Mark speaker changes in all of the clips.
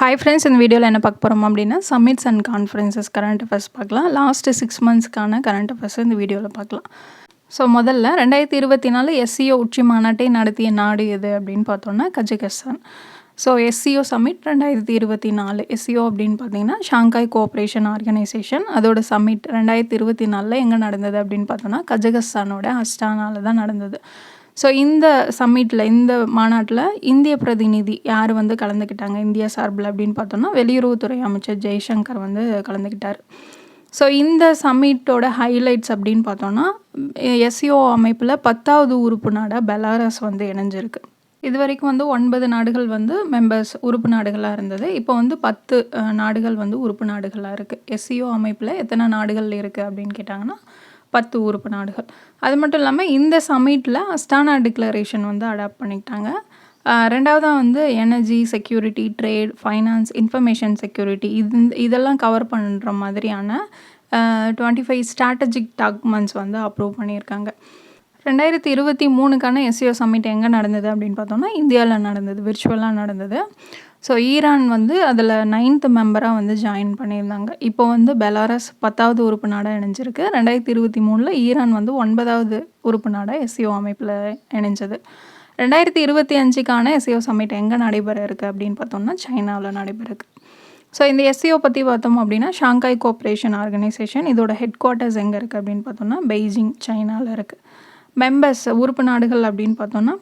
Speaker 1: Hi friends இந்த வீடியோவில் என்ன பார்க்க போகிறோம் அப்படின்னா summits and conferences current affairs பார்க்கலாம். லாஸ்ட்டு சிக்ஸ் மந்த்ஸ்க்கான கரண்ட் அஃபேர்ஸ் இந்த வீடியோவில் பார்க்கலாம். ஸோ முதல்ல ரெண்டாயிரத்தி இருபத்தி நாலு எஸ்சிஓ உச்சி மாநாட்டை நடத்திய நாடு எது அப்படின்னு பார்த்தோன்னா கஜகஸ்தான். ஸோ எஸ்சிஓ சம்மிட் ரெண்டாயிரத்தி இருபத்தி நாலு. எஸ்சிஓ அப்படின்னு பார்த்தீங்கன்னா ஷாங்காய் கோஆப்ரேஷன் ஆர்கனைசேஷன் அதோட சம்மிட் ரெண்டாயிரத்தி இருபத்தி நாலில் எங்கே நடந்தது அப்படின்னு பார்த்தோன்னா கஜகஸ்தானோட அஸ்டானாவில் தான் நடந்தது. ஸோ இந்த சம்மிட்டில் இந்த மாநாட்டில் இந்திய பிரதிநிதி யார் வந்து கலந்துக்கிட்டாங்க இந்தியா சார்பில் அப்படின்னு பார்த்தோன்னா வெளியுறவுத்துறை அமைச்சர் ஜெய்சங்கர் வந்து கலந்துக்கிட்டார் ஸோ இந்த சம்மிட்டோட ஹைலைட்ஸ் அப்படின்னு பார்த்தோன்னா எஸ்சிஓ அமைப்பில் பத்தாவது உறுப்பு நாடாக பெலாரஸ் வந்து இணைஞ்சிருக்கு. இது வரைக்கும் வந்து ஒன்பது நாடுகள் வந்து மெம்பர்ஸ் உறுப்பு நாடுகளாக இருந்தது. இப்போ வந்து பத்து நாடுகள் வந்து உறுப்பு நாடுகளாக இருக்குது எஸ்சிஓ அமைப்பில் எத்தனை நாடுகள் இருக்குது அப்படின்னு கேட்டாங்கன்னா பத்து உறுப்பு நாடுகள். அது மட்டும் இல்லாமல் இந்த சமிட்டில் அஸ்டானா டிக்ளரேஷன் வந்து அடாப்ட் பண்ணிக்கிட்டாங்க. ரெண்டாவதாக வந்து energy security trade finance information security இது இதெல்லாம் கவர் பண்ணுற மாதிரியான டுவெண்ட்டி ஃபைவ் ஸ்ட்ராட்டஜிக் டாக்குமெண்ட்ஸ் வந்து அப்ரூவ் பண்ணியிருக்காங்க. ரெண்டாயிரத்தி இருபத்தி மூணுக்கான எஸ்சிஓ சம்மிட் எங்கே நடந்தது அப்படின்னு பார்த்தோம்னா இந்தியாவில் நடந்தது விர்ச்சுவலாக நடந்தது. ஸோ ஈரான் வந்து அதில் நைன்த் மெம்பராக வந்து ஜாயின் பண்ணியிருந்தாங்க. இப்போ வந்து பெலாரஸ் பத்தாவது உறுப்பு நாடாக இணைஞ்சிருக்கு. ரெண்டாயிரத்தி இருபத்தி மூணில் ஈரான் வந்து ஒன்பதாவது உறுப்பு நாடாக எஸ்சிஓ அமைப்பில் இணைஞ்சது. ரெண்டாயிரத்தி இருபத்தி அஞ்சுக்கான எஸ்சிஓ சமிட் எங்கே நடைபெற இருக்குது அப்படின்னு பார்த்தோம்னா சைனாவில் நடைபெற ஸோ இந்த எஸ்சிஓ பற்றி பார்த்தோம் அப்படின்னா ஷாங்காய் கோஆப்ரேஷன் ஆர்கனைசேஷன் இதோட ஹெட் குவார்ட்டர்ஸ் எங்கே இருக்குது அப்படின்னு பார்த்தோம்னா பெய்ஜிங் சைனாவில் இருக்குது மெம்பர்ஸ் உறுப்பு நாடுகள் அப்படின்னு பார்த்தோம்னா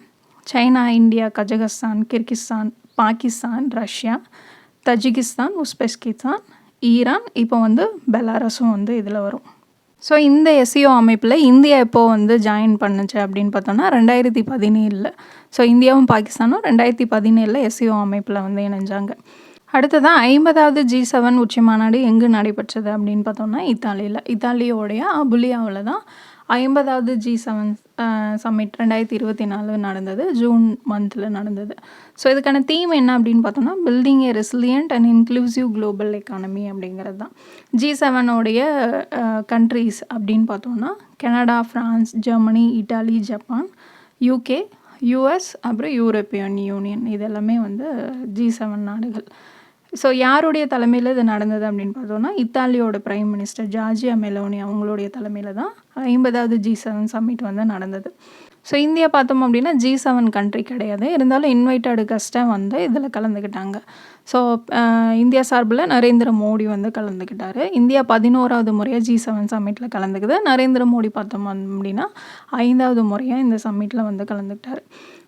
Speaker 1: China India Kazakhstan Kyrgyzstan Pakistan Russia Tajikistan Uzbekistan Iran இப்போ வந்து பெலாரஸும் வந்து இதில் வரும். ஸோ இந்த எஸ்சிஓ அமைப்பில் இந்தியா எப்போது வந்து ஜாயின் பண்ணுச்சு அப்படின்னு பார்த்தோன்னா ரெண்டாயிரத்தி பதினேழில். ஸோ இந்தியாவும் பாகிஸ்தானும் ரெண்டாயிரத்தி பதினேழில் எஸ்சிஓ அமைப்பில் வந்து இணைஞ்சாங்க. அடுத்ததான் ஐம்பதாவது ஜி செவன் உச்சி மாநாடு எங்கு நடைபெற்றது அப்படின்னு பார்த்தோம்னா இத்தாலியில். இத்தாலியோடைய அபுலியாவில் தான் ஐம்பதாவது ஜி செவன் சம்மிட் ரெண்டாயிரத்தி இருபத்தி நாலு நடந்தது ஜூன் மந்தில் நடந்தது. ஸோ இதுக்கான தீம் என்ன அப்படின்னு பார்த்தோம்னா building a resilient and inclusive global economy அப்படிங்கிறது தான். ஜி செவனோடைய கண்ட்ரீஸ் அப்படின்னு பார்த்தோம்னா Canada France Germany Italy Japan UK US அப்புறம் யூரோப்பியன் யூனியன் இது எல்லாமே வந்து ஜி செவன் நாடுகள். ஸோ யாருடைய தலைமையில் இது நடந்தது அப்படின்னு பார்த்தோன்னா இத்தாலியோட பிரைம் மினிஸ்டர் ஜார்ஜியா மெலோனி அவங்களுடைய தலைமையில் தான் ஐம்பதாவது ஜி செவன் சம்மிட் வந்து நடந்தது. ஸோ இந்தியா பார்த்தோம் அப்படின்னா ஜி செவன் கண்ட்ரி கிடையாது. இருந்தாலும் இன்வைட்டடு கஸ்டம் வந்து இதில் கலந்துக்கிட்டாங்க. ஸோ இந்தியா சார்பில் நரேந்திர மோடி வந்து கலந்துக்கிட்டார். இந்தியா பதினோராவது முறையாக ஜி செவன் சம்மிட்டில் கலந்துக்குது. நரேந்திர மோடி பார்த்தோம் அப்படின்னா ஐந்தாவது முறையாக இந்த சம்மிட்டில் வந்து கலந்துக்கிட்டார்.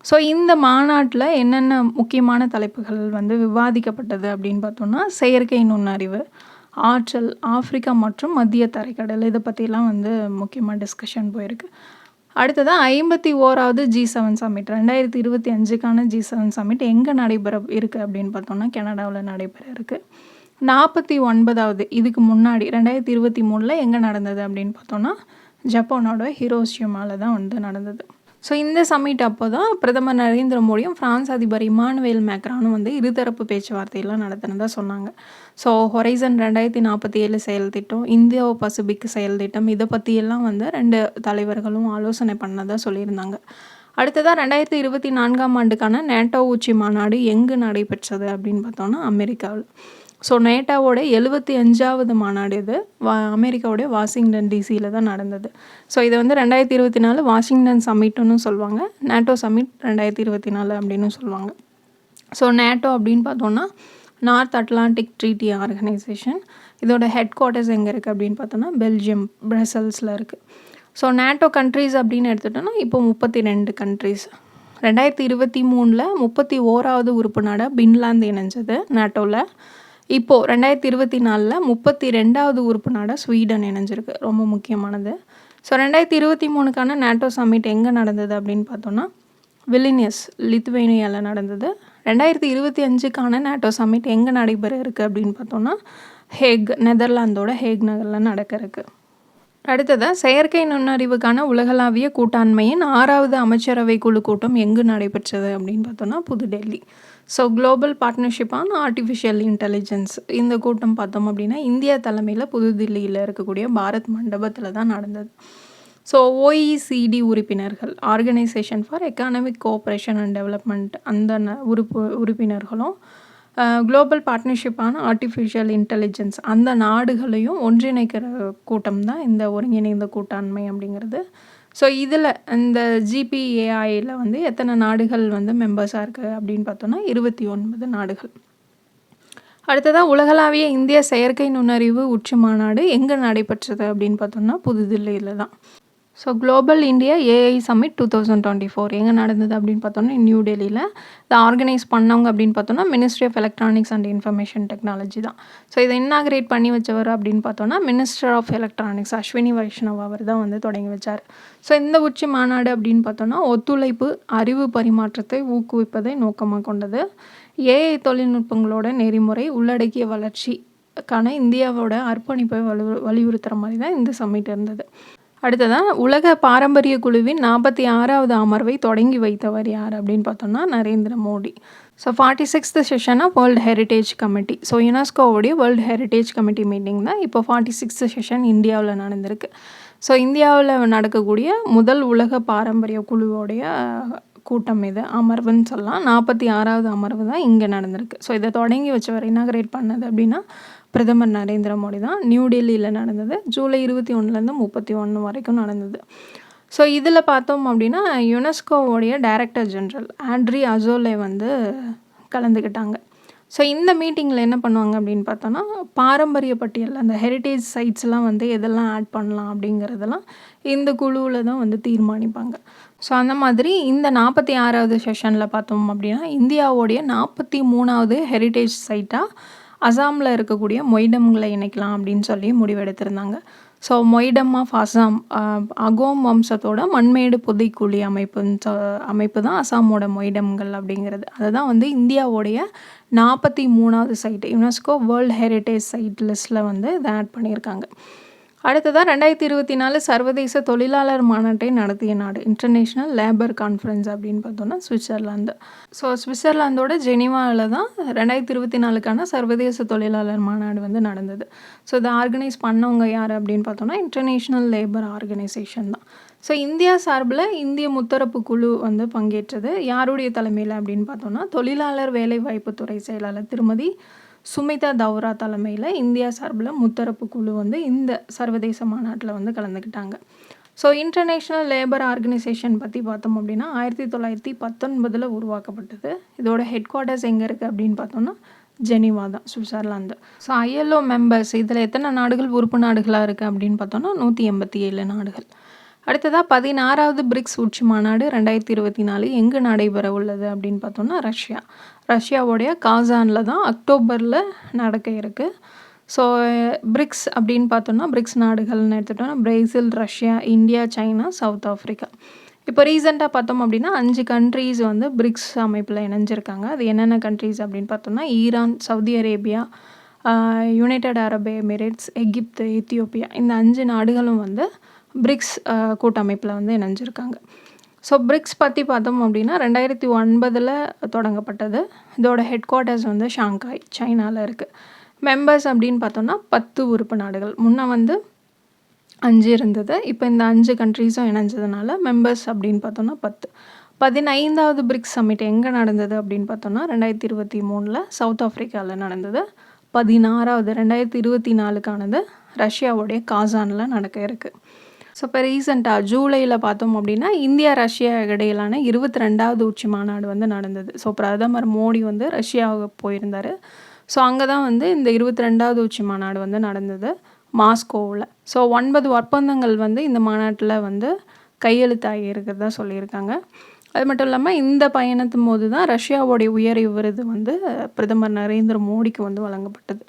Speaker 1: ஸோ இந்த மாநாட்டில் என்னென்ன முக்கியமான தலைப்புகள் வந்து விவாதிக்கப்பட்டது அப்படின்னு பார்த்தோம்னா செயற்கை நுண்ணறிவு ஆற்றல் ஆப்பிரிக்கா மற்றும் மத்திய தரைக்கடல். இதை பற்றிலாம் வந்து முக்கியமாக டிஸ்கஷன் போயிருக்கு. அடுத்ததாக ஐம்பத்தி ஓராவது ஜி செவன் சம்மிட் ரெண்டாயிரத்தி இருபத்தி அஞ்சுக்கான ஜி செவன் சம்மிட் எங்கே நடைபெற இருக்குது அப்படின்னு பார்த்தோம்னா கனடாவில் நடைபெற இருக்குது நாற்பத்தி ஒன்பதாவது இதுக்கு முன்னாடி ரெண்டாயிரத்தி இருபத்தி மூணில் எங்கே நடந்தது அப்படின்னு பார்த்தோம்னா ஜப்பானோட ஹிரோஷிமாவில் தான் வந்து நடந்தது. ஸோ இந்த சம்மிட் அப்போ தான் பிரதமர் நரேந்திர மோடியும் ஃப்ரான்ஸ் அதிபர் இமானுவேல் மேக்ரானும் வந்து இருதரப்பு பேச்சுவார்த்தையெல்லாம் நடத்தினதாக சொன்னாங்க. ஸோ ஹொரைசன் ரெண்டாயிரத்தி நாற்பத்தி ஏழு செயல் திட்டம் இந்தியா பசிபிக் செயல் திட்டம் இதை பற்றியெல்லாம் வந்து ரெண்டு தலைவர்களும் ஆலோசனை பண்ணதாக சொல்லியிருந்தாங்க. அடுத்ததாக ரெண்டாயிரத்தி இருபத்தி நான்காம் ஆண்டுக்கான நேட்டோ உச்சி மாநாடு எங்கு நடைபெற்றது அப்படின்னு பார்த்தோன்னா அமெரிக்காவில். ஸோ நேட்டாவோட எழுபத்தி அஞ்சாவது மாநாடு இது. வா அமெரிக்காவுடைய வாஷிங்டன் டிசியில் தான் நடந்தது. ஸோ இதை வந்து ரெண்டாயிரத்தி இருபத்தி நாலு வாஷிங்டன் சம்மிட்டுன்னு சொல்லுவாங்க. நேட்டோ சம்மிட் ரெண்டாயிரத்தி இருபத்தி நாலு அப்படின்னு சொல்லுவாங்க. ஸோ நேட்டோ அப்படின்னு பார்த்தோன்னா நார்த் அட்லாண்டிக் ட்ரீட்டி ஆர்கனைசேஷன். இதோட ஹெட் குவார்ட்டர்ஸ் எங்கே இருக்குது அப்படின்னு பார்த்தோன்னா பெல்ஜியம் பிரசல்ஸில் இருக்குது ஸோ நேட்டோ கண்ட்ரீஸ் அப்படின்னு எடுத்துட்டோன்னா இப்போ முப்பத்தி ரெண்டு கண்ட்ரீஸ். ரெண்டாயிரத்தி இருபத்தி மூணில் முப்பத்தி ஓராவது உறுப்பு நாடாக பின்லாந்து இணைஞ்சது நேட்டோவில் இப்போது ரெண்டாயிரத்தி இருபத்தி நாலில் முப்பத்தி ரெண்டாவது உறுப்பு நாடாக ஸ்வீடன் இணைஞ்சிருக்கு. ரொம்ப முக்கியமானது. ஸோ ரெண்டாயிரத்தி இருபத்தி மூணுக்கான நேட்டோ சம்மிட் எங்கே நடந்தது அப்படின்னு பார்த்தோன்னா வில்லினியஸ் லித்வேனியாவில் நடந்தது. ரெண்டாயிரத்தி இருபத்தி அஞ்சுக்கான நேட்டோ சம்மிட் எங்கே நடைபெற இருக்குது அப்படின்னு பார்த்தோன்னா ஹேக் நெதர்லாந்தோட ஹேக் நகரில் நடக்க அடுத்ததாக செயற்கை நுண்ணறிவுக்கான உலகளாவிய கூட்டாண்மையின் ஆறாவது அமைச்சரவை குழு கூட்டம் எங்கு நடைபெற்றது அப்படின்னு பார்த்தோன்னா புதுடெல்லி. So global partnership on artificial intelligence இந்த கூட்டம் பார்த்தோம் அப்படின்னா இந்தியா தலைமையில் புதுதில்லியில் இருக்கக்கூடிய பாரத் மண்டபத்தில் தான் நடந்தது. ஸோ ஓஇசிடி உறுப்பினர்கள் organisation for economic cooperation and development அந்த ந- உறுப்பு உறுப்பினர்களும் குளோபல் பார்ட்னர்ஷிப்பான ஆர்டிஃபிஷியல் இன்டெலிஜென்ஸ் அந்த நாடுகளையும் ஒன்றிணைக்கிற கூட்டம் தான் இந்த ஒருங்கிணைந்த கூட்டாண்மை அப்படிங்கிறது. ஸோ இதில் இந்த ஜிபிஏஐயில் வந்து எத்தனை நாடுகள் வந்து மெம்பர்ஸாக இருக்குது அப்படின்னு பார்த்தோன்னா இருபத்தி ஒன்பது நாடுகள். அடுத்ததாக உலகளாவிய இந்திய செயற்கை நுண்ணறிவு உச்சி மாநாடு எங்கே நடைபெற்றது அப்படின்னு பார்த்தோம்னா புதுதில்லியில் தான் so global India AI summit two thousand twenty four எங்கே நடந்தது அப்படின்னு பார்த்தோன்னா நியூ டெல்லியில். இதை ஆர்கனைஸ் பண்ணவங்க அப்படின்னு பார்த்தோன்னா ministry of electronics and information technology தான். ஸோ இதை இன்னாகிரேட் பண்ணி வச்சவர் அப்படின்னு பார்த்தோன்னா minister of electronics Ashwini Vaishnaw அவர் தான் வந்து தொடங்கி வச்சார். ஸோ இந்த உச்சி மாநாடு அப்படின்னு பார்த்தோன்னா ஒத்துழைப்பு அறிவு பரிமாற்றத்தை ஊக்குவிப்பதை நோக்கமாக கொண்டது. ஏஐ தொழில்நுட்பங்களோட நெறிமுறை உள்ளடக்கிய வளர்ச்சிக்கான இந்தியாவோட அர்ப்பணிப்பை வலு வலியுறுத்துகிற மாதிரி தான் இந்த சம்மிட் இருந்தது. அடுத்ததாக உலக பாரம்பரிய குழுவின் நாற்பத்தி ஆறாவது அமர்வை தொடங்கி வைத்தவர் யார் அப்படின்னு பார்த்தோம்னா Narendra Modi. So forty sixth session of world heritage committee so யுனெஸ்கோவுடைய world heritage committee meeting தான் இப்போ ஃபார்ட்டி சிக்ஸ்த் செஷன் இந்தியாவில் நடந்திருக்கு. ஸோ இந்தியாவில் நடக்கக்கூடிய முதல் உலக பாரம்பரிய குழுவோடைய கூட்டம் இது அமர்வுன்னு சொல்லலாம். நாற்பத்தி ஆறாவது அமர்வு தான் இங்கே நடந்திருக்கு. ஸோ இதை தொடங்கி வச்சவர் இனாகரேட் பண்ணது அப்படின்னா பிரதமர் நரேந்திர மோடி தான். நியூ டெல்லியில் நடந்தது. ஜூலை இருபத்தி ஒன்றுலேருந்து முப்பத்தி ஒன்று வரைக்கும் நடந்தது. ஸோ இதில் பார்த்தோம் அப்படின்னா யுனெஸ்கோவோடைய டைரக்டர் ஜென்ரல் ஆண்ட்ரி அசோலே வந்து கலந்துக்கிட்டாங்க. ஸோ இந்த மீட்டிங்கில் என்ன பண்ணுவாங்க அப்படின்னு பார்த்தோன்னா பாரம்பரிய பட்டியல் அந்த ஹெரிட்டேஜ் சைட்ஸ்லாம் வந்து எதெல்லாம் ஆட் பண்ணலாம் அப்படிங்கிறதெல்லாம் இந்த குழுவில் தான் வந்து தீர்மானிப்பாங்க. ஸோ அந்த மாதிரி இந்த நாற்பத்தி ஆறாவது செஷனில் பார்த்தோம் அப்படின்னா இந்தியாவோடைய நாற்பத்தி மூணாவது ஹெரிட்டேஜ் சைட்டாக அசாமில் இருக்கக்கூடிய மொய்டம்களை இணைக்கலாம் அப்படின்னு சொல்லி முடிவெடுத்திருந்தாங்க. ஸோ மொய்டம் ஆஃப் அசாம் அகோம் வம்சத்தோட மண்மேடு புதைக்குழி அமைப்புன்னு சொ அமைப்பு தான் அசாமோட மொய்டம்கள் அப்படிங்கிறது. அதுதான் வந்து இந்தியாவோடைய நாற்பத்தி மூணாவது site UNESCO world heritage site லிஸ்ட்டில் வந்து இதை ஆட் பண்ணியிருக்காங்க. அடுத்ததாக ரெண்டாயிரத்தி இருபத்தி நாலு சர்வதேச தொழிலாளர் மாநாட்டை நடத்திய நாடு இன்டர்நேஷ்னல் லேபர் கான்ஃபரன்ஸ் அப்படின்னு பார்த்தோன்னா சுவிட்சர்லாந்து. ஸோ சுவிட்சர்லாந்தோட ஜெனிவாவில் தான் ரெண்டாயிரத்தி இருபத்தி நாலுக்கான சர்வதேச தொழிலாளர் மாநாடு வந்து நடந்தது. ஸோ இதை ஆர்கனைஸ் பண்ணவங்க யார் அப்படின்னு பார்த்தோன்னா இன்டர்நேஷ்னல் லேபர் ஆர்கனைசேஷன் தான். ஸோ இந்தியா சார்பில் இந்திய முத்தரப்பு குழு வந்து பங்கேற்றது. யாருடைய தலைமையில் அப்படின்னு பார்த்தோன்னா தொழிலாளர் வேலைவாய்ப்புத்துறை செயலாளர் திருமதி சுமிதா தௌரா தலைமையில் இந்தியா சார்பில் முத்தரப்பு குழு வந்து இந்த சர்வதேச மாநாட்டில் வந்து கலந்துக்கிட்டாங்க. ஸோ இன்டர்நேஷ்னல் லேபர் ஆர்கனைசேஷன் பற்றி பார்த்தோம் அப்படின்னா ஆயிரத்தி தொள்ளாயிரத்தி பத்தொன்பதில் உருவாக்கப்பட்டது. இதோட ஹெட் குவார்ட்டர்ஸ் எங்கே இருக்குது அப்படின்னு பார்த்தோன்னா ஜெனிவா தான் சுவிட்சர்லாந்து. ஸோ ஐஎல்ஓ மெம்பர்ஸ் இதில் எத்தனை நாடுகள் உறுப்பு நாடுகளாக இருக்குது அப்படின்னு பார்த்தோன்னா நூற்றி எண்பத்தி ஏழு நாடுகள். அடுத்ததாக பதினாறாவது பிரிக்ஸ் உச்சி மாநாடு ரெண்டாயிரத்தி இருபத்தி நாலு எங்கே நடைபெற உள்ளது அப்படின்னு பார்த்தோன்னா ரஷ்யா. ரஷ்யாவோடைய காசானில் தான் அக்டோபரில் நடக்க இருக்குது ஸோ பிரிக்ஸ் அப்படின்னு பார்த்தோன்னா பிரிக்ஸ் நாடுகள்னு எடுத்துட்டோம்னா Brazil Russia India China South Africa இப்போ ரீசெண்டாக பார்த்தோம் அப்படின்னா அஞ்சு கண்ட்ரீஸ் வந்து பிரிக்ஸ் அமைப்பில் இணைஞ்சிருக்காங்க. அது என்னென்ன கண்ட்ரீஸ் அப்படின்னு பார்த்தோம்னா Iran Saudi Arabia United Arab Emirates Egypt Ethiopia. இந்த அஞ்சு நாடுகளும் வந்து பிரிக்ஸ் கூட்டமைப்பில் வந்து இணைஞ்சிருக்காங்க. ஸோ பிரிக்ஸ் பற்றி பார்த்தோம் அப்படின்னா ரெண்டாயிரத்தி ஒன்பதில் தொடங்கப்பட்டது. இதோட ஹெட் குவார்ட்டர்ஸ் வந்து ஷாங்காய் சைனாவில் இருக்குது மெம்பர்ஸ் அப்படின்னு பார்த்தோம்னா பத்து உறுப்பு நாடுகள். முன்னே வந்து அஞ்சு இருந்தது. இப்போ இந்த அஞ்சு கண்ட்ரீஸும் இணைஞ்சதுனால மெம்பர்ஸ் அப்படின்னு பார்த்தோம்னா பத்து. பதினைந்தாவது பிரிக்ஸ் சம்மிட் எங்கே நடந்தது அப்படின்னு பார்த்தோம்னா ரெண்டாயிரத்தி இருபத்தி மூணில் சவுத் ஆஃப்ரிக்காவில் நடந்தது. பதினாறாவது ரெண்டாயிரத்தி இருபத்தி நாலுக்கானது ரஷ்யாவுடைய காசானில் நடக்க இருக்குது ஸோ இப்போ ரீசெண்டாக ஜூலையில் பார்த்தோம் அப்படின்னா இந்தியா ரஷ்யா இடையிலான இருபத்தி ரெண்டாவது உச்சி மாநாடு வந்து நடந்தது. ஸோ பிரதமர் மோடி வந்து ரஷ்யாவுக்கு போயிருந்தார். ஸோ அங்கே தான் வந்து இந்த இருபத்தி ரெண்டாவது உச்சி மாநாடு வந்து நடந்தது மாஸ்கோவில். ஸோ ஒன்பது ஒப்பந்தங்கள் வந்து இந்த மாநாட்டில் வந்து கையெழுத்தாகி இருக்கிறதா சொல்லியிருக்காங்க. அது மட்டும் இல்லாமல் இந்த பயணத்தின் போது தான் ரஷ்யாவோடைய உயரிய விருது வந்து பிரதமர் நரேந்திர மோடிக்கு வந்து வழங்கப்பட்டது.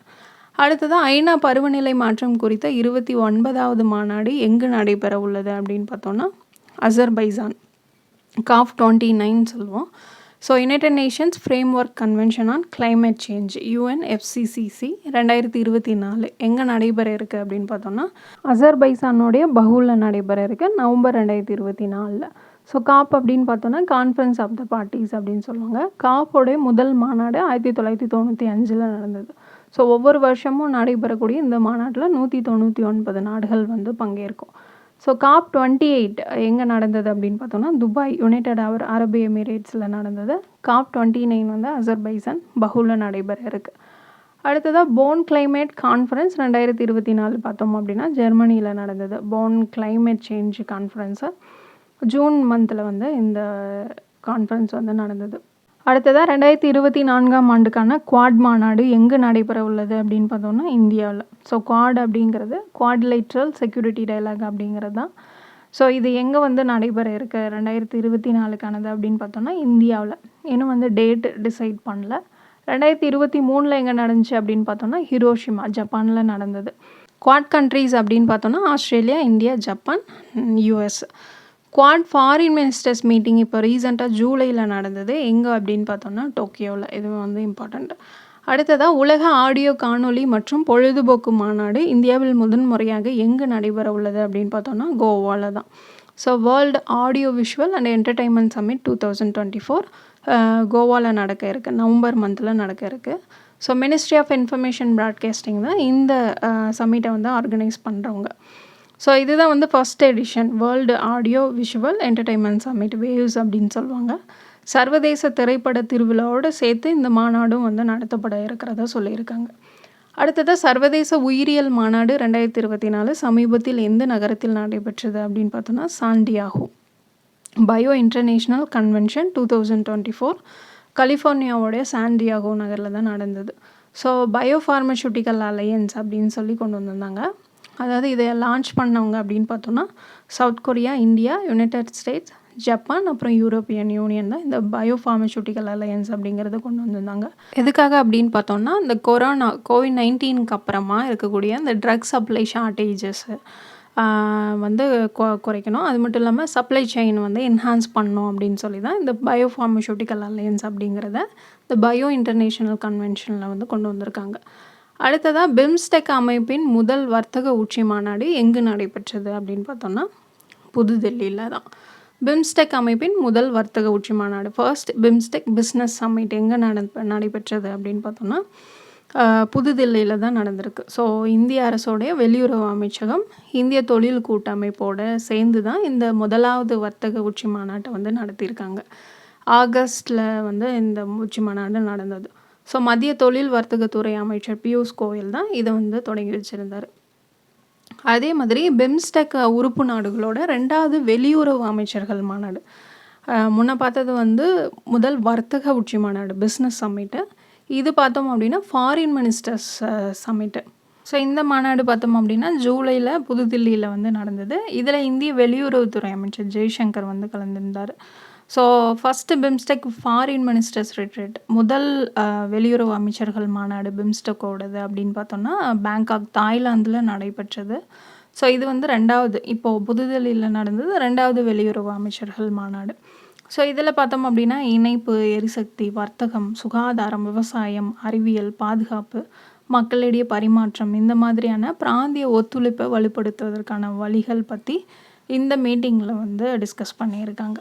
Speaker 1: அடுத்ததாக ஐநா பருவநிலை மாற்றம் குறித்த இருபத்தி ஒன்பதாவது மாநாடு எங்கு நடைபெற உள்ளது அப்படின்னு பார்த்தோன்னா அசர்பைசான் காஃப் டுவெண்ட்டி நைன் சொல்லுவோம். So United Nations framework convention on climate change UN FCCC ரெண்டாயிரத்தி இருபத்தி நாலு. எங்கே நடைபெற இருக்குது அப்படின்னு பார்த்தோன்னா அசர்பைசானுடைய பகுலில் நடைபெற இருக்குது நவம்பர் ரெண்டாயிரத்தி இருபத்தி நாலில். ஸோ காப் அப்படின்னு பார்த்தோன்னா கான்ஃபரன்ஸ் ஆஃப் த பார்ட்டிஸ் அப்படின்னு சொல்லுவாங்க. காப்போடைய முதல் மாநாடு ஆயிரத்தி தொள்ளாயிரத்தி தொண்ணூற்றி அஞ்சில் நடந்தது. ஸோ ஒவ்வொரு வருஷமும் நடைபெறக்கூடிய இந்த மாநாட்டில் நூற்றி தொண்ணூற்றி ஒன்பது நாடுகள் வந்து பங்கேற்கும். ஸோ காப் டுவெண்ட்டி எயிட் எங்கே நடந்தது அப்படின்னு பார்த்தோம்னா துபாய் யுனைடெட் அவர் அரபு எமிரேட்ஸில் நடந்தது. காப் டுவெண்ட்டி நைன் வந்து அசர்பைசன் பஹுல நடைபெற இருக்குது அடுத்ததாக போன் கிளைமேட் கான்ஃபரன்ஸ் ரெண்டாயிரத்தி இருபத்தி நாலு பார்த்தோம் அப்படின்னா ஜெர்மனியில் நடந்தது. Bonn climate change conference June மந்தில் வந்து இந்த கான்ஃபரன்ஸ் வந்து நடந்தது. அடுத்ததாக ரெண்டாயிரத்தி இருபத்தி நான்காம் ஆண்டுக்கான குவாட் மாநாடு எங்கே நடைபெற உள்ளது அப்படின்னு பார்த்தோம்னா இந்தியாவில். ஸோ குவாட் அப்படிங்கிறது குவாட்லைட்ரல் செக்யூரிட்டி டைலாக் அப்படிங்கிறது தான். ஸோ இது எங்கே வந்து நடைபெற இருக்க? ரெண்டாயிரத்தி இருபத்தி நாலுக்கானது அப்படின்னு பார்த்தோம்னா இந்தியாவில். இன்னும் வந்து டேட் டிசைட் பண்ணல. ரெண்டாயிரத்தி இருபத்தி மூணில் எங்கே நடந்துச்சு அப்படின்னு பார்த்தோம்னா ஹிரோஷிமா ஜப்பானில் நடந்தது. குவாட் கண்ட்ரீஸ் அப்படின்னு பார்த்தோம்னா Australia India Japan US Quad foreign ministers meeting இப்போ ரீசெண்டாக ஜூலையில் நடந்தது. எங்கே அப்படின்னு பார்த்தோம்னா டோக்கியோவில் இது வந்து இம்பார்ட்டண்ட் அடுத்ததாக உலக ஆடியோ காணொளி மற்றும் பொழுதுபோக்கு மாநாடு இந்தியாவில் முதன் முறையாக எங்கே நடைபெற உள்ளது அப்படின்னு பார்த்தோம்னா கோவாவில் தான் so world audio visual and entertainment summit two thousand twenty four கோவாவில் நடக்க இருக்குது நவம்பர் மந்தில் நடக்க இருக்குது so ministry of information broadcasting தான் இந்த சம்மிட்டை வந்து ஆர்கனைஸ் பண்ணுறவங்க ஸோ இதுதான் வந்து first edition world audio visual entertainment summit waves அப்படின்னு சொல்லுவாங்க. சர்வதேச திரைப்பட திருவிழாவோடு சேர்த்து இந்த மாநாடும் வந்து நடத்தப்பட இருக்கிறதா சொல்லியிருக்காங்க. அடுத்ததாக சர்வதேச உயிரியல் மாநாடு ரெண்டாயிரத்தி இருபத்தி நாலு சமீபத்தில் எந்த நகரத்தில் நடைபெற்றது அப்படின்னு பார்த்தோன்னா San Diego. Bio international convention two thousand twenty four கலிஃபோர்னியாவோடைய San Diego நகரில் தான் நடந்தது. ஸோ பயோ ஃபார்மசூட்டிக்கல் அலையன்ஸ் அப்படின்னு சொல்லி கொண்டு வந்திருந்தாங்க. அதாவது இதை லான்ச் பண்ணவங்க அப்படின்னு பார்த்தோன்னா South Korea India United States Japan அப்புறம் யூரோப்பியன் யூனியன் தான் இந்த பயோ ஃபார்மசூட்டிக்கல் அலையன்ஸ் அப்படிங்கிறத கொண்டு வந்திருந்தாங்க. எதுக்காக அப்படின்னு பார்த்தோம்னா இந்த கொரோனா கோவிட் நைன்டீனுக்கு அப்புறமா இருக்கக்கூடிய இந்த ட்ரக் சப்ளை ஷார்ட்டேஜஸ்ஸு வந்து கொ குறைக்கணும். அது மட்டும் இல்லாமல் சப்ளை செயின் வந்து என்ஹான்ஸ் பண்ணணும் அப்படின்னு சொல்லி தான் இந்த பயோ ஃபார்மசூட்டிக்கல் அலையன்ஸ் அப்படிங்கிறத இந்த பயோ இன்டர்நேஷ்னல் கன்வென்ஷனில் வந்து கொண்டு வந்திருக்காங்க. அடுத்ததாக பிம்ஸ்டெக் அமைப்பின் முதல் வர்த்தக உச்சி மாநாடு எங்கு நடைபெற்றது அப்படின்னு பார்த்தோம்னா புதுதில்லியில் தான். பிம்ஸ்டெக் அமைப்பின் முதல் வர்த்தக உச்சி மாநாடு ஃபர்ஸ்ட் பிம்ஸ்டெக் பிஸ்னஸ் சம்மிட் எங்கே நட நடைபெற்றது அப்படின்னு பார்த்தோம்னா புதுதில்லியில் தான் நடந்திருக்கு. ஸோ இந்திய அரசோடைய வெளியுறவு அமைச்சகம் இந்திய தொழில் கூட்டமைப்போடு சேர்ந்து தான் இந்த முதலாவது வர்த்தக உச்சி மாநாட்டை வந்து நடத்தியிருக்காங்க. ஆகஸ்டில் வந்து இந்த உச்சி மாநாடு நடந்தது. ஸோ மத்திய தொழில் வர்த்தகத்துறை அமைச்சர் பியூஷ் கோயல் தான் இதை வந்து தொடங்கி வச்சுருந்தார். அதே மாதிரி பெம்ஸ்டெக் உறுப்பு நாடுகளோட ரெண்டாவது வெளியுறவு அமைச்சர்கள் மாநாடு. முன்ன பார்த்தது வந்து முதல் வர்த்தக உச்சி மாநாடு பிஸ்னஸ் சம்மிட்டு இது பார்த்தோம் அப்படின்னா ஃபாரின் மினிஸ்டர்ஸ் சம்மிட்டு ஸோ இந்த மாநாடு பார்த்தோம் அப்படின்னா ஜூலையில் புதுதில்லியில் வந்து நடந்தது. இதில் இந்திய வெளியுறவுத்துறை அமைச்சர் ஜெய்சங்கர் வந்து கலந்துருந்தார். So first BIMSTEC foreign ministers retreat முதல் வெளியுறவு அமைச்சர்கள் மாநாடு பிம்ஸ்டெக்கோடது அப்படின்னு பார்த்தோன்னா பேங்காக் தாய்லாந்தில் நடைபெற்றது. ஸோ இது வந்து ரெண்டாவது இப்போது புதுதில்லியில் நடந்தது ரெண்டாவது வெளியுறவு அமைச்சர்கள் மாநாடு. ஸோ இதில் பார்த்தோம் அப்படின்னா இணைப்பு எரிசக்தி வர்த்தகம் சுகாதாரம் விவசாயம் அறிவியல் பாதுகாப்பு மக்களிடையே பரிமாற்றம் இந்த மாதிரியான பிராந்திய ஒத்துழைப்பை வலுப்படுத்துவதற்கான வழிகள் பற்றி இந்த மீட்டிங்கில் வந்து டிஸ்கஸ் பண்ணியிருக்காங்க.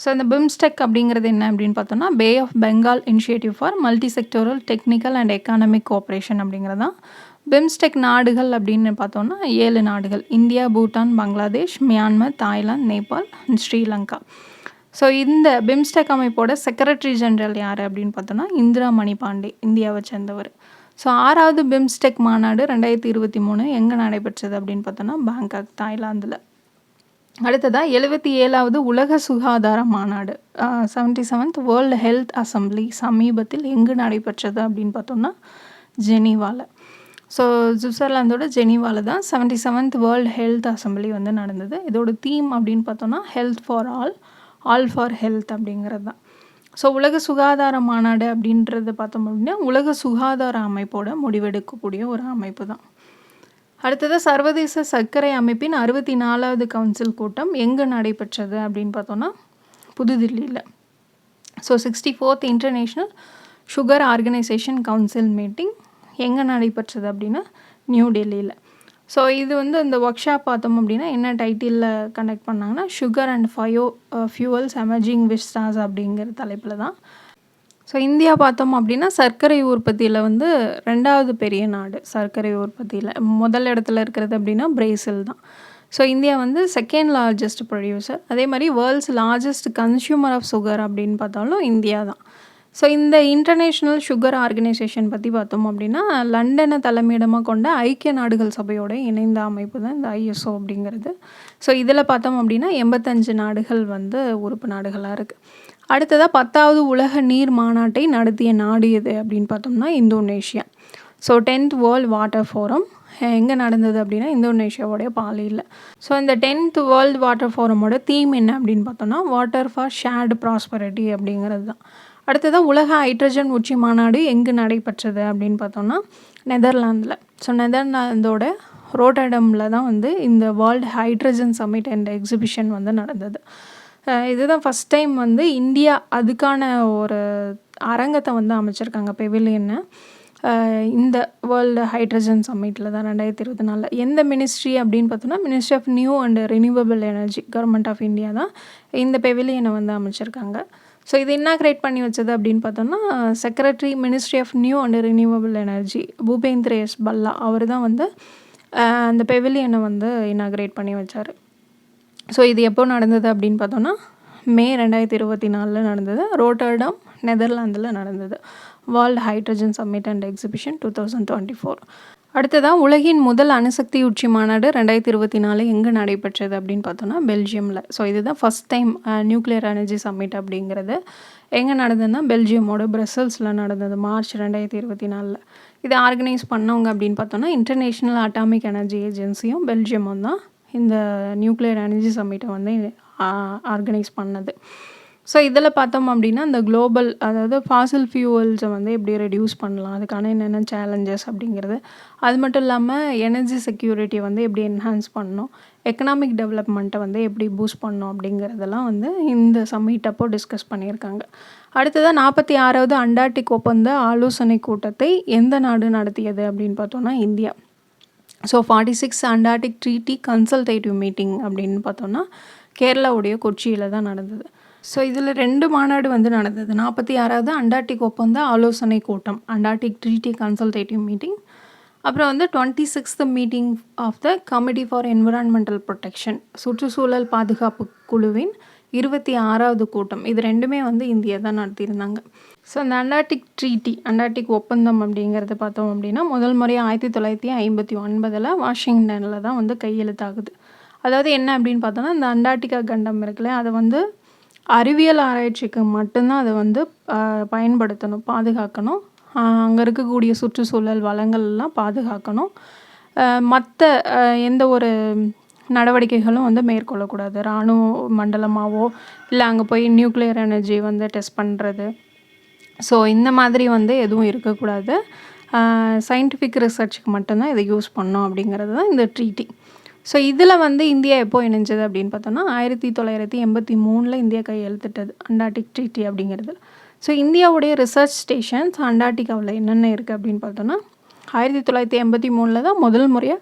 Speaker 1: ஸோ இந்த பிம்ஸ்டெக் அப்படிங்கிறது என்ன அப்படின்னு பார்த்தோம்னா Bay of Bengal initiative for multi sectoral technical and economic cooperation அப்படிங்கிறது தான் பிம்ஸ்டெக் நாடுகள் அப்படின்னு பார்த்தோம்னா ஏழு நாடுகள். India Bhutan Bangladesh Myanmar Thailand Nepal Sri Lanka. So இந்த பிம்ஸ்டெக் அமைப்போட செக்ரட்டரி ஜெனரல் யார் அப்படின்னு பார்த்தோன்னா இந்திரா மணி பாண்டே இந்தியாவை சேர்ந்தவர். ஸோ ஆறாவது பிம்ஸ்டெக் மாநாடு ரெண்டாயிரத்தி இருபத்தி மூணு எங்கே நடைபெற்றது அப்படின்னு பார்த்தோன்னா பேங்காக் தாய்லாந்தில். அடுத்ததாக எழுபத்தி ஏழாவது உலக சுகாதார மாநாடு. Seventy seventh world health assembly சமீபத்தில் எங்கு நடைபெற்றது அப்படின்னு பார்த்தோம்னா ஜெனீவாவில் ஸோ சுவிட்சர்லாந்தோட ஜெனீவாவில் தான் seventy seventh world health assembly வந்து நடந்தது. இதோட தீம் அப்படின்னு பார்த்தோன்னா health for all all for health அப்படிங்கிறது தான். ஸோ உலக சுகாதார மாநாடு அப்படின்றது பார்த்தோம் அப்படின்னா உலக சுகாதார அமைப்போட முடிவெடுக்கக்கூடிய ஒரு அமைப்பு தான். அடுத்தது சர்வதேச சர்க்கரை அமைப்பின் அறுபத்தி நாலாவது கவுன்சில் கூட்டம் எங்கே நடைபெற்றது அப்படின்னு பார்த்தோன்னா புதுதில்லியில். So sixty fourth international sugar organisation council meeting எங்கே நடைபெற்றது அப்படின்னா நியூ டெல்லியில். ஸோ இது வந்து இந்த ஒர்க் ஷாப் பார்த்தோம் அப்படின்னா என்ன டைட்டிலில் கண்டக்ட் பண்ணாங்கன்னா sugar and bio fuels emerging vistas அப்படிங்கிற தலைப்பில் தான். ஸோ இந்தியா பார்த்தோம் அப்படின்னா சர்க்கரை உற்பத்தியில் வந்து ரெண்டாவது பெரிய நாடு சர்க்கரை உற்பத்தியில். முதல் இடத்துல இருக்கிறது அப்படின்னா பிரேசில் தான். ஸோ இந்தியா வந்து செகண்ட் லார்ஜஸ்ட் ப்ரொடியூசர் அதே மாதிரி world's largest consumer of sugar அப்படின்னு பார்த்தாலும் இந்தியா தான். ஸோ இந்த இன்டர்நேஷ்னல் சுகர் ஆர்கனைசேஷன் பற்றி பார்த்தோம் அப்படின்னா லண்டனை தலைமையிடமாக கொண்ட ஐக்கிய நாடுகள் சபையோட இணைந்த அமைப்பு தான் இந்த ஐஎஸ்ஓ அப்படிங்கிறது. ஸோ இதில் பார்த்தோம் அப்படின்னா எண்பத்தஞ்சு நாடுகள் வந்து உறுப்பு நாடுகளாக இருக்குது அடுத்ததாக பத்தாவது உலக நீர் மாநாட்டை நடத்திய நாடு எது அப்படின்னு பார்த்தோம்னா Indonesia. So tenth world water forum எங்கே நடந்தது அப்படின்னா இந்தோனேஷியாவோடைய பாலியில். ஸோ இந்த டென்த் வேர்ல்டு வாட்டர் ஃபோரமோட தீம் என்ன அப்படின்னு பார்த்தோம்னா வாட்டர் ஃபார் ஷேர்டு ப்ராஸ்பரிட்டி அப்படிங்கிறது தான் அடுத்ததாக உலக ஹைட்ரஜன் உச்சி மாநாடு எங்கு நடைபெற்றது அப்படின்னு பார்த்தோம்னா நெதர்லாந்தில். ஸோ நெதர்லாந்தோட ரோட்டடமில் தான் வந்து இந்த வேர்ல்டு ஹைட்ரஜன் சம்மிட் என்ற எக்ஸிபிஷன் வந்து நடந்தது. இதுதான் ஃபஸ்ட் டைம் வந்து இந்தியா அதுக்கான ஒரு அரங்கத்தை வந்து அமைச்சிருக்காங்க பெவிலியன்னு இந்த வேர்ல்டு ஹைட்ரஜன் சம்மிட்டில் தான் ரெண்டாயிரத்தி இருபத்தி நாலில் எந்த மினிஸ்ட்ரி அப்படின்னு பார்த்தோன்னா ministry of new and renewable energy government of India தான் இந்த பெவிலியனை வந்து அமைச்சிருக்காங்க. ஸோ இது என்ன கிரியேட் பண்ணி வச்சது அப்படின்னு பார்த்தோன்னா secretary ministry of new and renewable energy Bhupinder S Bhalla அவர் தான் வந்து அந்த பெவிலியனை வந்து இன்னாக்ரேட் பண்ணி வச்சார். ஸோ இது எப்போ நடந்தது அப்படின்னு பார்த்தோன்னா மே ரெண்டாயிரத்தி இருபத்தி நாலில் நடந்தது. ரோட்டர்டம் நெதர்லாந்தில் நடந்தது. World hydrogen summit and exhibition two thousand twenty four அடுத்ததாக உலகின் முதல் அணுசக்தி உச்சி மாநாடு ரெண்டாயிரத்தி இருபத்தி நாலு எங்கே நடைபெற்றது அப்படின்னு பார்த்தோன்னா பெல்ஜியமில். ஸோ இதுதான் first time nuclear energy summit அப்படிங்கிறது. எங்கே நடந்ததுன்னா பெல்ஜியமோட பிரசல்ஸில் நடந்தது மார்ச் ரெண்டாயிரத்தி இருபத்தி நாலில். இதை ஆர்கனைஸ் பண்ணவங்க அப்படின்னு பார்த்தோன்னா இன்டர்நேஷ்னல் அட்டாமிக் எனர்ஜி ஏஜென்சியும் பெல்ஜியமும் தான். இந்த நியூக்ளியர் எனர்ஜி சம்மிட்டை வந்து ஆர்கனைஸ் பண்ணது. ஸோ இதில் பார்த்தோம் அப்படின்னா இந்த குளோபல் அதாவது ஃபாசில் ஃபியூவல்ஸை வந்து எப்படி ரெடியூஸ் பண்ணலாம். அதுக்கான என்னென்ன சேலஞ்சஸ் அப்படிங்கிறது. அது மட்டும் இல்லாமல் எனர்ஜி செக்யூரிட்டியை வந்து எப்படி என்ஹான்ஸ் பண்ணணும்? எக்கனாமிக் டெவலப்மெண்ட்டை வந்து எப்படி பூஸ்ட் பண்ணணும்? அப்படிங்கிறதெல்லாம் வந்து இந்த சம்மிட் அப்போ டிஸ்கஸ் பண்ணியிருக்காங்க. அடுத்ததாக நாற்பத்தி ஆறாவது அண்டார்டிக் ஒப்பந்த ஆலோசனை கூட்டத்தை எந்த நாடு நடத்தியது அப்படின்னு பார்த்தோன்னா India. So forty six Antarctic treaty consultative meeting அப்படின்னு பார்த்தோன்னா கேரளாவுடைய கொச்சியில் தான் நடந்தது. ஸோ இதில் ரெண்டு மாநாடு வந்து நடந்தது. நாற்பத்தி ஆறாவது அண்டார்டிக் ஒப்பந்த ஆலோசனை கூட்டம் அண்டார்டிக் ட்ரீட்டி கன்சல்டேட்டிவ் மீட்டிங் அப்புறம் வந்து twenty sixth meeting of the committee for environmental protection சுற்றுச்சூழல் பாதுகாப்பு குழுவின் இருபத்தி ஆறாவது கூட்டம். இது ரெண்டுமே வந்து இந்தியா தான் நடத்தியிருந்தாங்க. ஸோ அந்த அண்டார்டிக் ட்ரீட்டி அண்டார்டிக் ஒப்பந்தம் அப்படிங்கிறத பார்த்தோம் அப்படின்னா முதல் முறையாக ஆயிரத்தி தொள்ளாயிரத்தி ஐம்பத்தி ஒன்பதில் வாஷிங்டனில் தான் வந்து கையெழுத்தாகுது. அதாவது என்ன அப்படின்னு பார்த்தோன்னா இந்த அண்டார்டிகா கண்டம் இருக்குல்ல அதை வந்து அறிவியல் ஆராய்ச்சிக்கு மட்டும்தான் அதை வந்து பயன்படுத்தணும் பாதுகாக்கணும். அங்கே இருக்கக்கூடிய சுற்றுச்சூழல் வளங்கள்லாம் பாதுகாக்கணும். மற்ற எந்த ஒரு நடவடிக்கைகளும் வந்து மேற்கொள்ளக்கூடாது. இராணுவ மண்டலமாகவோ இல்லை அங்கே போய் நியூக்ளியர் எனர்ஜி வந்து டெஸ்ட் பண்ணுறது ஸோ இந்த மாதிரி வந்து எதுவும் இருக்கக்கூடாது. சயின்டிஃபிக் ரிசர்ச்சுக்கு மட்டும்தான் இதை யூஸ் பண்ணோம் அப்படிங்கிறது தான் இந்த ட்ரீட்டி ஸோ இதில் வந்து இந்தியா எப்போ இணைஞ்சது அப்படின்னு பார்த்தோன்னா ஆயிரத்தி தொள்ளாயிரத்தி எண்பத்தி மூணில் இந்தியா கையெழுத்திட்டது அண்டார்டிக் ட்ரீட்டி அப்படிங்கிறது. ஸோ இந்தியாவுடைய ரிசர்ச் ஸ்டேஷன்ஸ் அண்டார்டிகாவில் என்னென்ன இருக்குது அப்படின்னு பார்த்தோன்னா ஆயிரத்தி தொள்ளாயிரத்தி எண்பத்தி மூணில் தான் முதல் முறையாக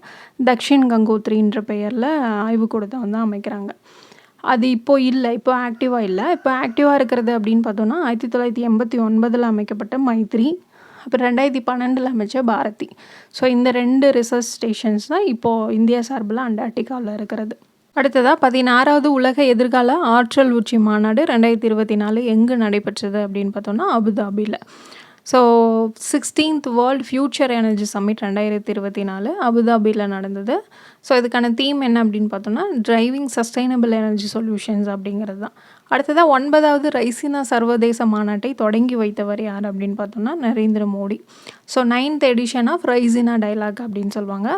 Speaker 1: தக்ஷின் கங்கோத்ரின்ற பெயரில் ஆய்வுக்கூடத்தை வந்து அமைக்கிறாங்க. அது இப்போது இல்லை இப்போ ஆக்டிவாக இல்லை. இப்போ ஆக்டிவாக இருக்கிறது அப்படின்னு பார்த்தோன்னா ஆயிரத்தி தொள்ளாயிரத்தி எண்பத்தி ஒன்பதில் அமைக்கப்பட்ட மைத்ரி அப்புறம் ரெண்டாயிரத்தி பன்னெண்டில் அமைச்ச பாரதி. ஸோ இந்த ரெண்டு ரிசர்ச் ஸ்டேஷன்ஸ் தான் இப்போது இந்தியா சார்பில் அண்டார்டிகாவில் இருக்கிறது. அடுத்ததாக பதினாறாவது உலக எதிர்கால ஆற்றல் உச்சி மாநாடு ரெண்டாயிரத்தி இருபத்தி நாலு எங்கே நடைபெற்றது அப்படின்னு பார்த்தோன்னா அபுதாபியில் so sixteenth world future energy summit ரெண்டாயிரத்தி இருபத்தி நாலு அபுதாபியில் நடந்தது. ஸோ இதுக்கான தீம் என்ன அப்படின்னு பார்த்தோம்னா டிரைவிங் சஸ்டைனபிள் எனர்ஜி சொல்யூஷன்ஸ் அப்படிங்கிறது தான். அடுத்ததாக ஒன்பதாவது ரைசினா சர்வதேச மாநாட்டை தொடங்கி வைத்தவர் யார் அப்படின்னு பார்த்தோம்னா Narendra Modi. So ninth edition of Raisina dialogue அப்படின்னு சொல்லுவாங்க.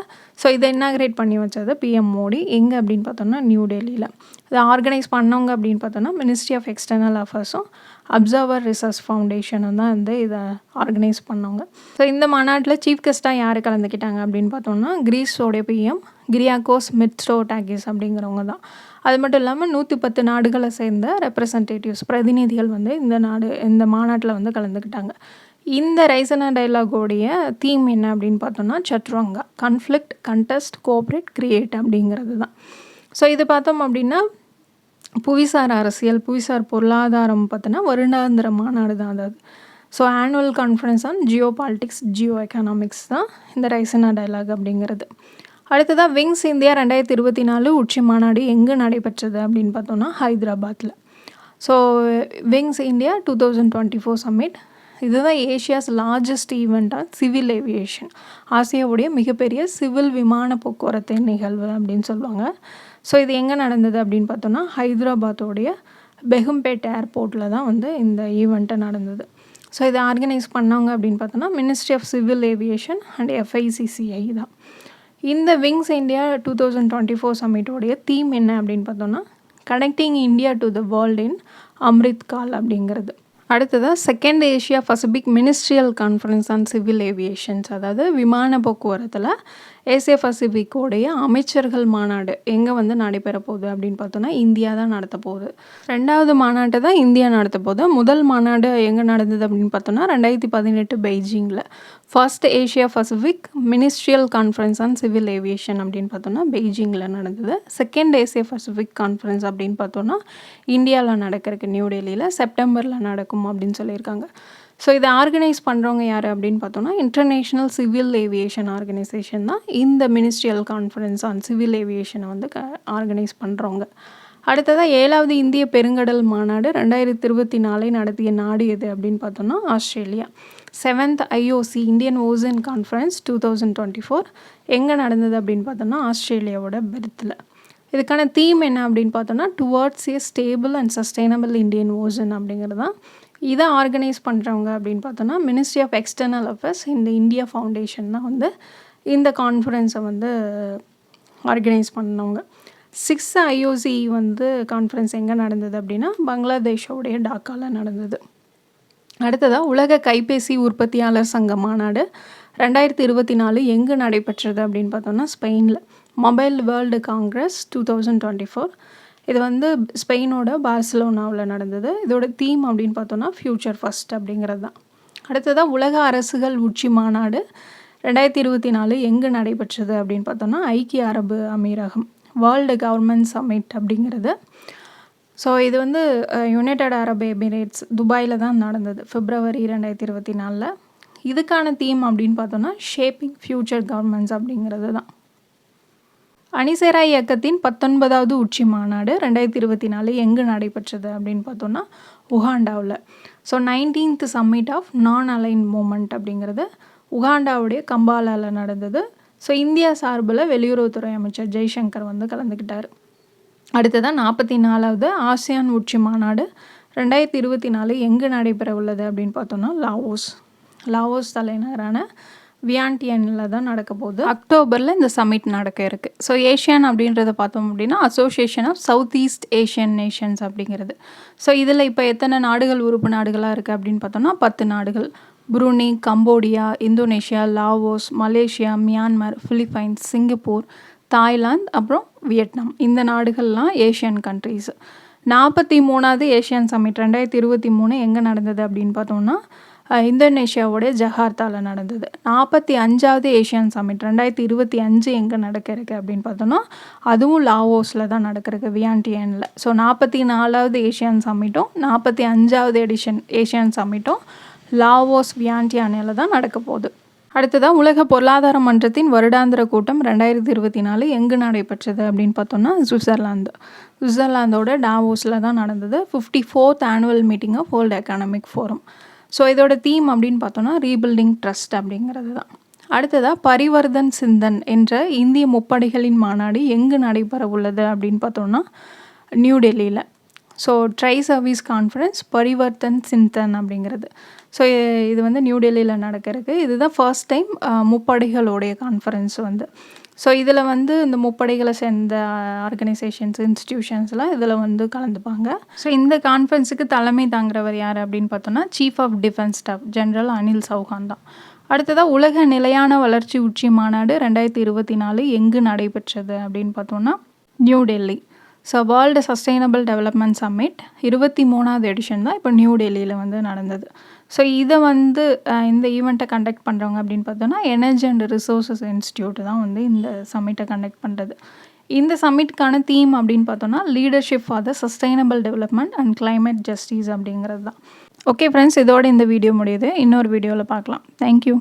Speaker 1: ஸோ இதை இன்னாகிரேட் பண்ணி வச்சது பிஎம் மோடி. எங்கே அப்படின்னு பார்த்தோம்னா நியூ டெல்லியில். இதை ஆர்கனைஸ் பண்ணவங்க அப்படின்னு பார்த்தோன்னா மினிஸ்ட்ரி ஆஃப் எக்ஸ்டர்னல் அஃபேர்ஸும் அப்சர்வர் ரிசர்ச் ஃபவுண்டேஷனும் தான் வந்து இதை ஆர்கனைஸ் பண்ணவங்க. ஸோ இந்த மாநாட்டில் சீஃப் கெஸ்ட்டாக யார் கலந்துக்கிட்டாங்க அப்படின்னு பார்த்தோம்னா கிரீஸோடைய பிஎம் கிரியாகோஸ் மிட்ஸ்டோ டாகிஸ் அப்படிங்கிறவங்க தான். அது மட்டும் இல்லாமல் நூற்றி பத்து நாடுகளை சேர்ந்த ரெப்ரசன்டேட்டிவ்ஸ் பிரதிநிதிகள் வந்து இந்த நாடு இந்த மாநாட்டில் வந்து கலந்துக்கிட்டாங்க. இந்த ரைசனா டைலாகோடைய தீம் என்ன அப்படின்னு பார்த்தோம்னா Chaturanga conflict contest cooperate create அப்படிங்கிறது தான். ஸோ இது பார்த்தோம் அப்படின்னா புவிசார் அரசியல் புவிசார் பொருளாதாரம் பார்த்தோன்னா வருடாந்திர மாநாடு தான் அதாவது so annual conference on geo politics geo economics தான் இந்த ரைசனா டைலாக் அப்படிங்கிறது. அடுத்ததாக விங்ஸ் இந்தியா ரெண்டாயிரத்தி இருபத்தி நாலு உச்சி மாநாடு எங்கே நடைபெற்றது அப்படின்னு பார்த்தோன்னா ஹைதராபாத்தில் so wings India two thousand twenty four summit இதுதான் ஏஷியாஸ் லார்ஜஸ்ட் ஈவெண்ட்டாக சிவில் ஏவியேஷன் ஆசியாவுடைய மிகப்பெரிய சிவில் விமான போக்குவரத்து நிகழ்வு அப்படின்னு சொல்லுவாங்க. ஸோ இது எங்கே நடந்தது அப்படின்னு பார்த்தோன்னா ஹைதராபாத்தோடைய பெகும்பேட் ஏர்போர்ட்டில் தான் வந்து இந்த ஈவெண்ட்டு நடந்தது. ஸோ இதை ஆர்கனைஸ் பண்ணாங்க அப்படின்னு பார்த்தோன்னா ministry of civil aviation and FICCI தான். இந்த wings India two thousand twenty four சமிட்டோடைய theme என்ன அப்படின்னு பார்த்தோன்னா connecting India to the world in Amrit Kaal அப்படிங்கிறது. அடுத்ததாக second Asia Pacific ministerial conference on civil aviations அதாவது விமான போக்குவரத்தில் ஏசியா பசிபிக்கோடைய அமைச்சர்கள் மாநாடு எங்கே வந்து நடைபெற போகுது அப்படின்னு பார்த்தோன்னா இந்தியா தான் நடத்த போகுது. ரெண்டாவது மாநாட்டை தான் இந்தியா நடத்த போகுது. முதல் மாநாடு எங்கே நடந்தது அப்படின்னு பார்த்தோன்னா ரெண்டாயிரத்தி பதினெட்டு பெய்ஜிங்கில் first Asia Pacific ministerial conference on civil aviation அப்படின்னு பார்த்தோன்னா பெய்ஜிங்கில் நடந்தது. செகண்ட் ஏசியா பசிபிக் கான்ஃபரன்ஸ் அப்படின்னு பார்த்தோன்னா இந்தியாவில் நடக்கிறதுக்கு நியூ டெல்லியில் செப்டம்பரில் நடக்கும் அப்படின்னு சொல்லியிருக்காங்க. ஸோ இதை ஆர்கனைஸ் பண்ணுறவங்க யார் அப்படின்னு பார்த்தோன்னா இன்டர்நேஷ்னல் சிவில் ஏவியேஷன் ஆர்கனைசேஷன் தான் இந்த மினிஸ்ட்ரியல் கான்ஃபரன்ஸ் ஆன் சிவில் ஏவியேஷனை வந்து க ஆர்கனைஸ் பண்ணுறவங்க அடுத்ததாக ஏழாவது இந்திய பெருங்கடல் மாநாடு ரெண்டாயிரத்தி இருபத்தி நாலை நடத்திய நாடு எது அப்படின்னு பார்த்தோன்னா Australia. Seventh IOC Indian Ocean conference two thousand twenty four எங்கே நடந்தது அப்படின்னு பார்த்தோன்னா ஆஸ்திரேலியாவோட பெர்த்தில் இதுக்கான தீம் என்ன அப்படின்னு பார்த்தோன்னா towards a stable and sustainable Indian Ocean அப்படிங்கிறது தான். இதை ஆர்கனைஸ் பண்ணுறவங்க அப்படின்னு பார்த்தோன்னா மினிஸ்ட்ரி ஆஃப் எக்ஸ்டர்னல் அஃபேர்ஸ் இந்த இந்தியா ஃபவுண்டேஷன் தான் வந்து இந்த கான்ஃபரன்ஸை வந்து ஆர்கனைஸ் பண்ணவங்க. சிக்ஸ் ஐஓசி வந்து கான்ஃபரன்ஸ் எங்கே நடந்தது அப்படின்னா பங்களாதேஷோடைய டாக்காவில் நடந்தது. அடுத்ததாக உலக கைபேசி உற்பத்தியாளர் சங்க மாநாடு ரெண்டாயிரத்தி இருபத்தி நாலு எங்கே நடைபெற்றது அப்படின்னு பார்த்தோன்னா ஸ்பெயினில் mobile world congress two thousand twenty four இது வந்து ஸ்பெயினோட பார்சலோனாவில் நடந்தது. இதோட தீம் அப்படின்னு பார்த்தோன்னா ஃப்யூச்சர் ஃபஸ்ட் அப்படிங்கிறது தான். அடுத்ததாக உலக அரசுகள் உச்சி மாநாடு ரெண்டாயிரத்தி இருபத்தி நாலு எங்கே நடைபெற்றது அப்படின்னு பார்த்தோன்னா ஐக்கிய அரபு அமீரகம் வேர்ல்டு கவர்மெண்ட் சமிட் அப்படிங்கிறது. ஸோ இது வந்து யுனைடட் அரப் எமிரேட்ஸ் துபாயில் தான் நடந்தது ஃபிப்ரவரி ரெண்டாயிரத்தி இருபத்தி நாலில். இதுக்கான தீம் அப்படின்னு பார்த்தோன்னா ஷேப்பிங் ஃப்யூச்சர் கவர்மெண்ட்ஸ் அப்படிங்கிறது தான். அணிசேரா இயக்கத்தின் பத்தொன்பதாவது உச்சி மாநாடு ரெண்டாயிரத்தி இருபத்தி நாலு எங்கு நடைபெற்றது அப்படின்னு பார்த்தோன்னா உகாண்டாவில். So nineteenth summit of non aligned movement அப்படிங்கிறது உகாண்டாவுடைய கம்பாலாவில் நடந்தது. ஸோ இந்தியா சார்பில் வெளியுறவுத்துறை அமைச்சர் ஜெய்சங்கர் வந்து கலந்துக்கிட்டார். அடுத்ததான் நாற்பத்தி நாலாவது ஆசியான் உச்சி மாநாடு ரெண்டாயிரத்தி இருபத்தி நாலு எங்கு நடைபெற உள்ளது அப்படின்னு பார்த்தோன்னா லாவோஸ். லாவோஸ் தலைநகரான வியான்டியனில் தான் நடக்க போகுது. அக்டோபரில் இந்த சமிட் நடக்க இருக்குது ஸோ ஏஷியன் அப்படின்றத பார்த்தோம் அப்படின்னா association of south east Asian nations அப்படிங்கிறது. ஸோ இதில் இப்போ எத்தனை நாடுகள் உறுப்பு நாடுகளாக இருக்குது அப்படின்னு பார்த்தோம்னா பத்து நாடுகள். Brunei Cambodia Indonesia Laos Malaysia Myanmar Philippines Singapore Thailand அப்புறம் வியட்நாம். இந்த நாடுகள்லாம் ஏஷியன் கண்ட்ரீஸ் நாற்பத்தி மூணாவது ஏஷியன் சமிட் ரெண்டாயிரத்தி இருபத்தி மூணு எங்கே நடந்தது அப்படின்னு பார்த்தோம்னா இந்தோனேஷியாவோடைய ஜகார்த்தாவில் நடந்தது. நாற்பத்தி அஞ்சாவது ஏஷியன் சமிட் ரெண்டாயிரத்தி இருபத்தி அஞ்சு எங்கே நடக்க அப்படின்னு பார்த்தோன்னா அதுவும் லாவோஸில் தான் நடக்கிறதுக்கு வியான்டியனில் ஸோ நாற்பத்தி நாலாவது ஏஷியன் சமிட்டும் நாற்பத்தி அஞ்சாவது எடிஷன் ஏஷியன் சமிட்டும் லாவோஸ் வியான்டியானில் தான் நடக்க போகுது. அடுத்ததாக உலக பொருளாதார மன்றத்தின் வருடாந்திர கூட்டம் ரெண்டாயிரத்தி இருபத்தி நாலு எங்கு நடைபெற்றது அப்படின்னு பார்த்தோன்னா சுவிட்சர்லாந்து. சுவிட்சர்லாந்தோட டாவோஸில் தான் நடந்தது. Fifty fourth annual meeting of world economic forum so இதோட தீம் அப்படின்னு பார்த்தோன்னா ரீபில்டிங் ட்ரஸ்ட் அப்படிங்கிறது தான் அடுத்ததாக பரிவர்தன் சிந்தன் என்ற இந்திய முப்படைகளின் மாநாடு எங்கு நடைபெற உள்ளது அப்படின்னு பார்த்தோன்னா நியூ டெல்லியில் so tri service conference Parivartan Chintan அப்படிங்கிறது. ஸோ இது வந்து நியூ டெல்லியில் நடக்கிறதுக்கு. இதுதான் ஃபர்ஸ்ட் டைம் முப்படைகளுடைய கான்ஃபரன்ஸ் வந்து. ஸோ இதில் வந்து இந்த முப்படைகளை சேர்ந்த ஆர்கனைசேஷன்ஸ் இன்ஸ்டிடியூஷன்ஸ்லாம் இதில் வந்து கலந்துப்பாங்க. ஸோ இந்த கான்ஃபரன்ஸுக்கு தலைமை தாங்குறவர் யார் அப்படின்னு பார்த்தோன்னா chief of defence staff general Anil Chauhan தான். அடுத்ததாக உலக நிலையான வளர்ச்சி உச்சி மாநாடு ரெண்டாயிரத்தி இருபத்தி நாலு எங்கு நடைபெற்றது அப்படின்னு பார்த்தோன்னா new Delhi so world sustainable development summit இருபத்தி மூணாவது எடிஷன் தான் இப்போ நியூ டெல்லியில் வந்து நடந்தது. ஸோ இதை வந்து இந்த ஈவெண்ட்டை கண்டக்ட் பண்ணுறவங்க அப்படின்னு பார்த்தோன்னா எனர்ஜி அண்ட் ரிசோர்ஸஸ் இன்ஸ்டியூட் தான் வந்து இந்த சம்மிட்டை கண்டக்ட் பண்ணுறது இந்த சம்மிட்டுக்கான தீம் அப்படின்னு பார்த்தோன்னா leadership for the sustainable development and climate justice அப்படிங்கிறது தான். ஓகே ஃப்ரெண்ட்ஸ் இதோட இந்த வீடியோ முடியுது. இன்னொரு வீடியோவில் பார்க்கலாம். தேங்க்யூ